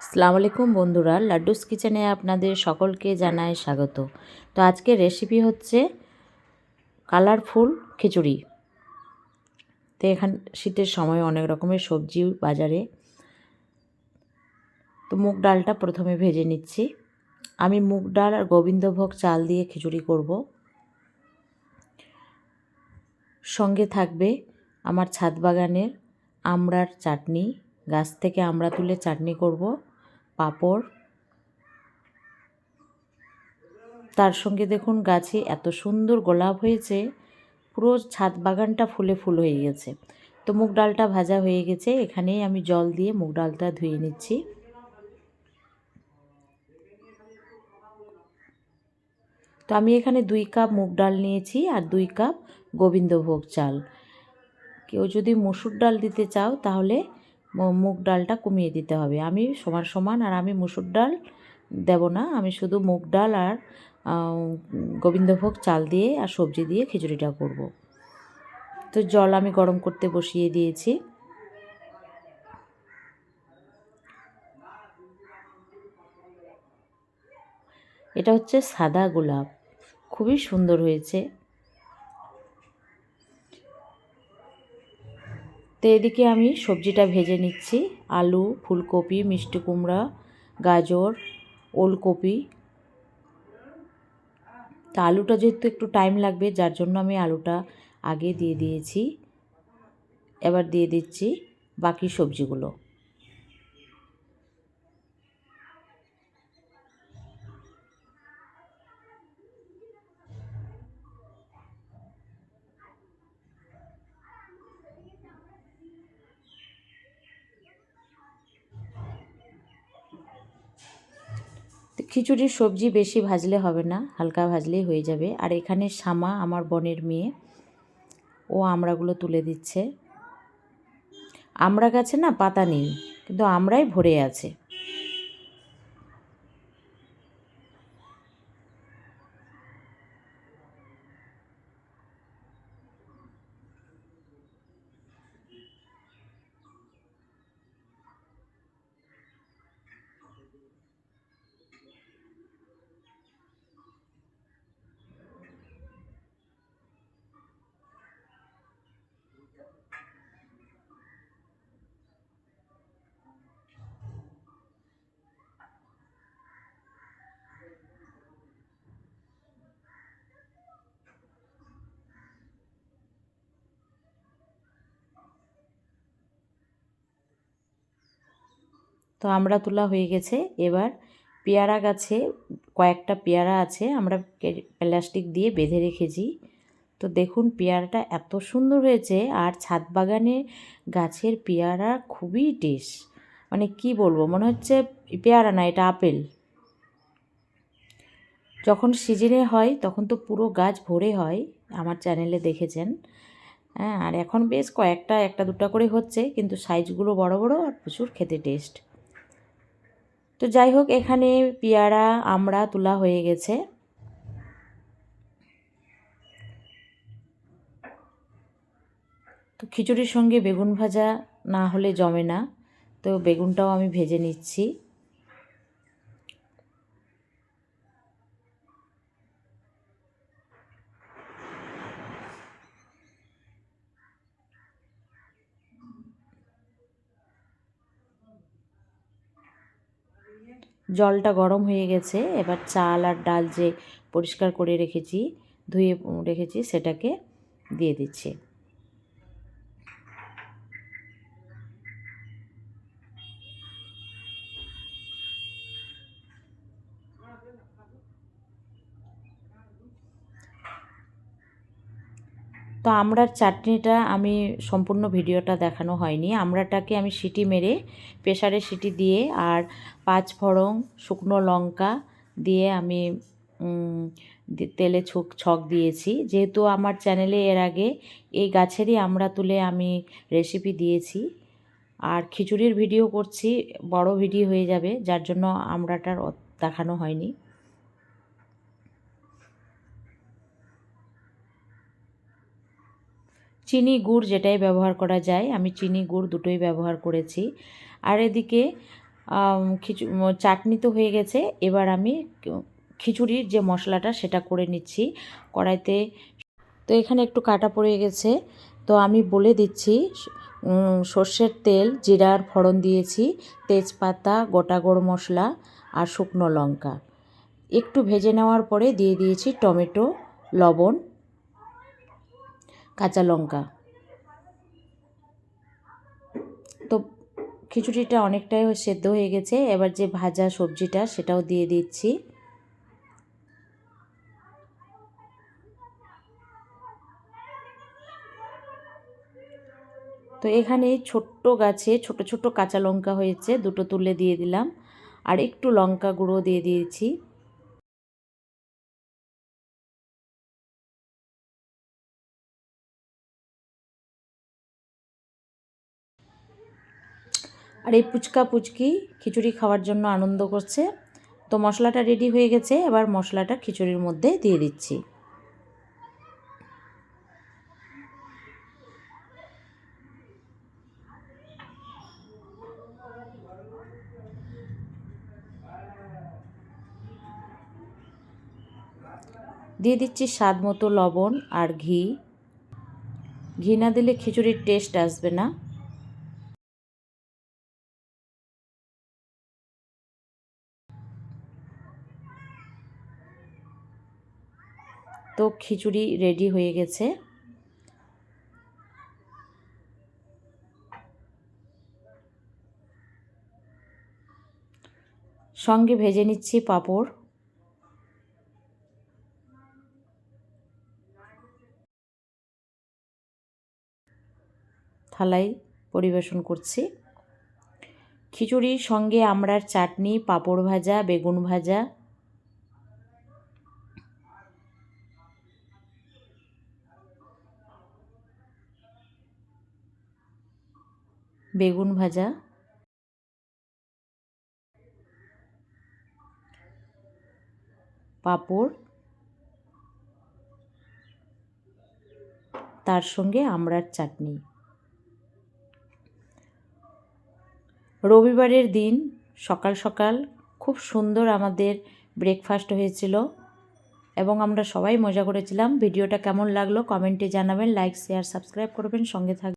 আসসালামু আলাইকুম বন্ধুরা, লাড্ডুস কিচেনে আপনাদের সকলকে জানাই স্বাগত। তো আজকে রেসিপি হচ্ছে কালারফুল খিচুড়ি। তো এখান, শীতের সময় অনেক রকমের সবজি বাজারে। তো মুগ ডালটা প্রথমে ভেজে নিচ্ছি। আমি মুগ ডাল আর গোবিন্দভোগ চাল দিয়ে খিচুড়ি করব। সঙ্গে থাকবে আমার ছাদ বাগানের আমড়ার চাটনি। গাছ থেকে আমড়া তুলে চাটনি করব। পাঁপড়। তার সঙ্গে দেখুন গাছে এত সুন্দর গোলাপ হয়েছে, পুরো ছাদ বাগানটা ফুলে ফুল হয়ে গেছে। তো মুগ ডালটা ভাজা হয়ে গেছে, এখানেই আমি জল দিয়ে মুগ ডালটা ধুয়ে নিচ্ছি। তো আমি এখানে দুই কাপ মুগ ডাল নিয়েছি আর দুই কাপ গোবিন্দভোগ চাল। কেউ যদি মসুর ডাল দিতে চাও তাহলে মুগ ডালটা কমিয়ে দিতে হবে। আমি সমান সমান আর আমি মুসুর ডাল দেব না। আমি শুধু মুগ ডাল আর গোবিন্দভোগ চাল দিয়ে আর সবজি দিয়ে খিচুড়িটা করব। তো জল আমি গরম করতে বসিয়ে দিয়েছি। এটা হচ্ছে সাদা গোলাপ। খুবই সুন্দর হয়েছে। তো এদিকে আমি সবজিটা ভেজে নিচ্ছি। আলু, ফুলকপি, মিষ্টি কুমড়া, গাজর, ওলকপি। তা আলুটা যেহেতু একটু টাইম লাগবে, যার জন্য আমি আলুটা আগে দিয়ে দিয়েছি। এবার দিয়ে দিচ্ছি বাকি সবজিগুলো। খিচুড়ির সবজি বেশি ভাজলে হবে না, হালকা ভাজলেই হয়ে যাবে। আর এখানে শামা, আমার বনের মেয়ে, ও আমড়াগুলো তুলে দিচ্ছে। আমরা গাছে না পাতা নেই, কিন্তু আমরাই ভরে আছে। তো আমরা তোলা হয়ে গেছে। এবার পেয়ারা গাছে কয়েকটা পেয়ারা আছে, আমরা প্লাস্টিক দিয়ে বেঁধে রেখেছি। তো দেখুন পেয়ারাটা এত সুন্দর হয়েছে আর ছাদ বাগানে গাছের পেয়ারা খুবই টেস্ট মানে কি বলব, মনে হচ্ছে পেয়ারা না, এটা আপেল। যখন সিজনে হয় তখন তো পুরো গাছ ভরে হয়, আমার চ্যানেলে দেখেছেন। হ্যাঁ আর এখন বেশ কয়েকটা, একটা দুটা করে হচ্ছে, কিন্তু সাইজগুলো বড় বড় আর প্রচুর খেতে টেস্ট। তো যাই হোক, এখানে পেয়ারা আমড়া তোলা হয়ে গেছে। তো খিচুড়ির সঙ্গে বেগুন ভাজা না হলে জমে না। তো বেগুনটাও আমি ভেজে নিচ্ছি। জলটা গরম হয়ে গেছে, এবার চাল আর ডাল যে পরিষ্কার করে রেখেছি, ধুয়ে রেখেছি, সেটাকে দিয়ে দিচ্ছি। তো আমড়ার চাটনিটা আমি সম্পূর্ণ ভিডিওটা দেখানো হয়নি। আমড়াটাকে আমি সিটি মেরে প্রেশারে সিটি দিয়ে আর পাঁচ ফড়ং শুকনো লঙ্কা দিয়ে আমি তেলে ছক ছক দিয়েছি। যেহেতু আমার চ্যানেলে এর আগে এই গাছেরই আমড়া তুলে আমি রেসিপি দিয়েছি আর খিচুড়ির ভিডিও করছি, বড় ভিডিও হয়ে যাবে, যার জন্য আমড়াটার দেখানো হয়নি। চিনি গুড় যেটাই ব্যবহার করা যায়, আমি চিনি গুড় দুটোই ব্যবহার করেছি। আর এদিকে খিচু চাটনি তো হয়ে গেছে, এবার আমি খিচুড়ির যে মশলাটা সেটা করে নিচ্ছি কড়াইতে। তো এখানে একটু কাটা পড়ে গেছে, তো আমি বলে দিচ্ছি সর্ষের তেল জিরার ফোড়ন দিয়েছি, তেজপাতা, গোটা গরম মশলা আর শুকনো লঙ্কা। একটু ভেজে নেওয়ার পরে দিয়ে দিয়েছি টমেটো, লবণ কাঁচা লঙ্কা। তো খিচুড়িটা অনেকটাই সেদ্ধ হয়ে গেছে। এবার যে ভাজা সবজিটা সেটাও দিয়ে দিচ্ছি। তো এখানে ছোট্ট গাছে ছোট ছোট কাঁচা লঙ্কা হয়েছে, দুটো তুলে দিয়ে দিলাম। আর একটু লঙ্কা গুঁড়ো দিয়ে দিয়েছি। আর এই পুচকা পুচকি খিচুড়ি খাওয়ার জন্য আনন্দ করছে। তো মশলাটা রেডি হয়ে গেছে, এবার মশলাটা খিচুড়ির মধ্যে দিয়ে দিচ্ছি। দিয়ে দিচ্ছি স্বাদ মতো লবণ আর ঘি। ঘি না দিলে খিচুড়ির টেস্ট আসবে না। তো খিচুড়ি রেডি হয়ে গেছে। সঙ্গে ভেজে নিচ্ছি পাঁপড়। থালায় পরিবেশন করছি। খিচুড়ির সঙ্গে আমড়ার চাটনি, পাঁপড় ভাজা, বেগুন ভাজা বেগুন ভাজা। পাঁপড়। তার সঙ্গে আমড়ার চাটনি। রবিবারের দিন সকাল সকাল খুব সুন্দর আমাদের ব্রেকফাস্ট হয়েছিল এবং আমরা সবাই মজা করেছিলাম। ভিডিওটা কেমন লাগল কমেন্টে জানাবেন লাইক শেয়ার সাবস্ক্রাইব করবেন, সঙ্গে থাকবেন